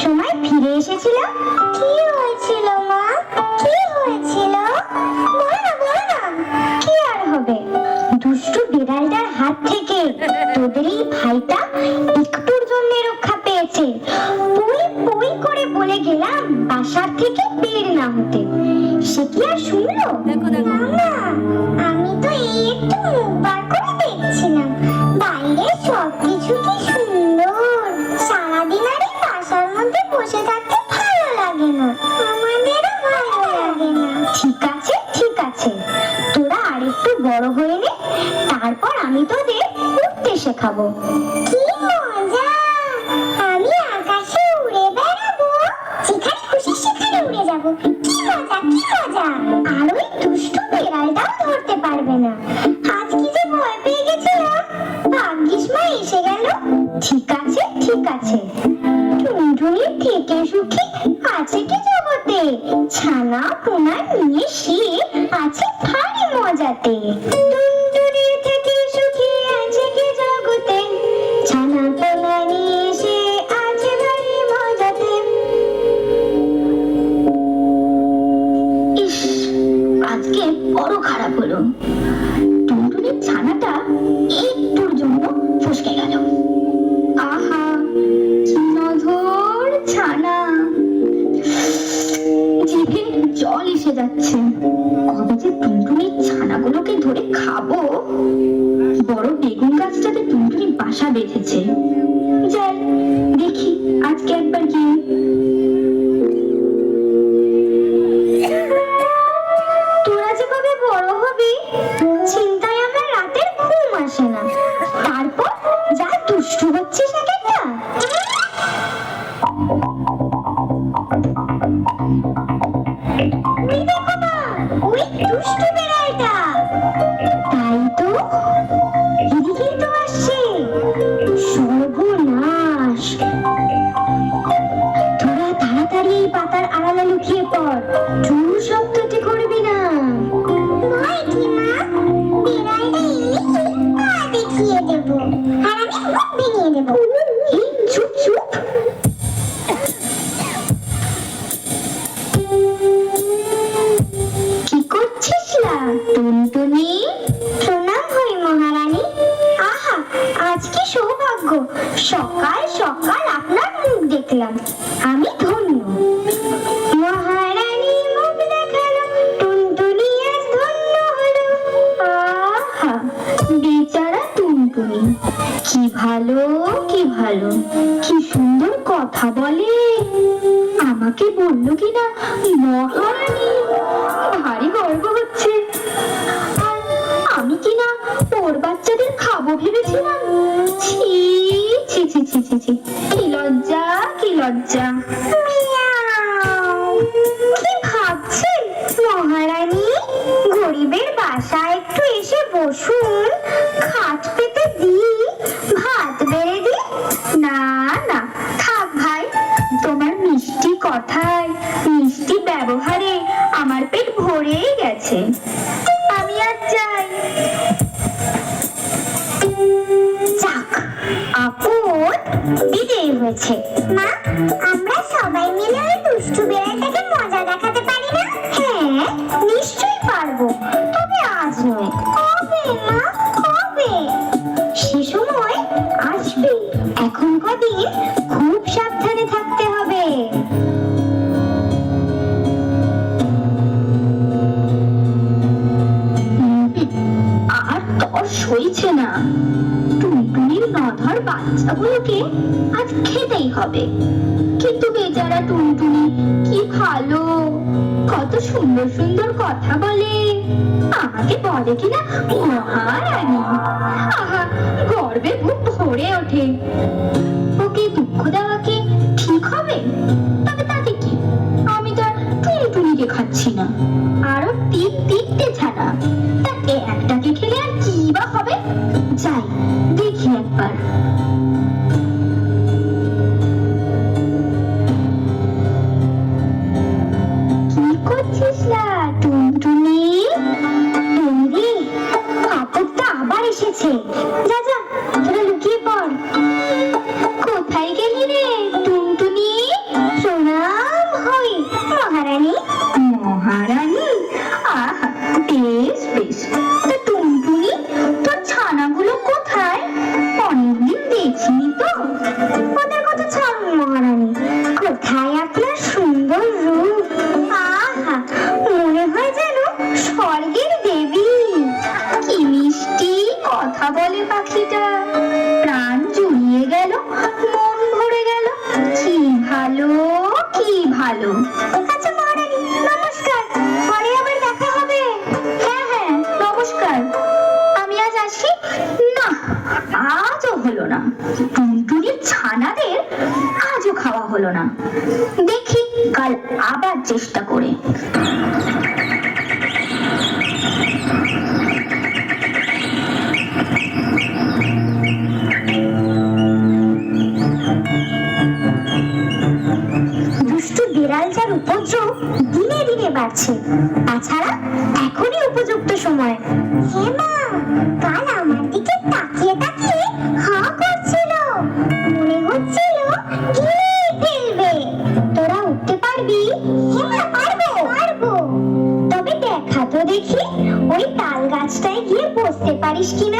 এসেছিলাম কি হয়েছিল মা? কি হয়েছিল? বলো না বলো। না কি আর হবে? দুষ্টু বিড়ালটার হাত থেকে তোদের এই ভাইটা একটুর জন্য রক্ষা পেয়েছে। পুই পুই করে বলে গেলাম বাসার থেকে বের না হতে। সে কি আর শুনলো। না আমি তো এই একটু মুখ বার করে দেখছিলাম। বাইরে সবকিছু কি সুন্দর বড় হয়ে নে, তারপর আমি তোদের উঠতে শেখাবো। কি মজা! আমি আকাশে উড়ে বেড়াবো, যেখানে খুশি সেখানে উড়ে যাব। কি মজা কি মজা! আর ওই বিড়ালটাও ধরতে পারবে না। আজ কি যে ভয় পেয়ে গেছিলাম। ভাগ্যিস মা এসে গেল। ঠিক আছে ঠিক আছে। টুনটুনির থেকে সুখী আছে কি জগতে? ছানা পোনা নিয়ে সে আছে ভারী মজাতে। খাব? বড় বেগুন গাছটাতে টুনটুনি বাসা বেঁধেছে। যাই দেখি আজকে একবার গিয়ে। সৌভাগ্য সকাল সকাল আপনার মুখ দেখলাম। আমি ধন্য। কি ভালো কি ভালো। কি সুন্দর কথা বলে। আমাকে বলল কিনা? মহারানী, ভারী গর্ব হচ্ছে। আমি কিনা ওর বাচ্চাদের খাব ভেবেছিলাম? কি লজ্জা কি লজ্জা? কি ভাবছেন মহারানী, গরিবের বাসায় একটু এসে বসুন। খাট পেতে দি ভাত বেড়ে দি না না, থাক ভাই, তোমার মিষ্টি কথায় মিষ্টি ব্যবহারে বাচ্চাগুলোকে আজ খেতেই হবে। কিন্তু বেচারা টুনটুনি কি ভালো? কত সুন্দর সুন্দর কথা বলে। আমাকে বলে কিনা, মহারানী। বলে পাখিটা। প্রাণ জুড়িয়ে গেল, মন ভরে গেল। কি ভালো কি ভালো। আচ্ছা মহারানী, নমস্কার। পরে আবার দেখা হবে। হ্যাঁ হ্যাঁ নমস্কার। আমি আজ আসি? না, আজও হলো না। টুনটুনির ছানাদের আজও খাওয়া হলো না। দেখি, কাল আবার চেষ্টা করে। যার দিনে দিনে বাড়ছে। তাছাড়া এখনই উপযুক্ত সময়। হ্যাঁ কাল আমার দিকে তাকিয়ে তাকিয়ে হা করছিল। মনে হচ্ছিল গিলে ফেলবে। তোরা উঠতে পারবি? হ্যাঁ পারব। পারব। তবে দেখা তো দেখি ওই তাল গাছটায় গিয়ে বসতে পারিস কিনা?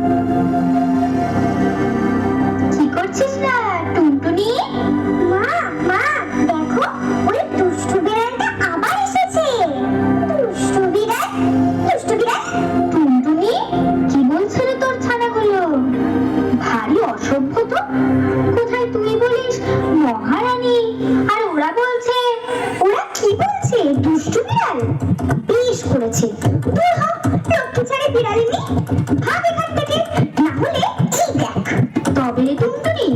কি করছিস রে টুনটুনি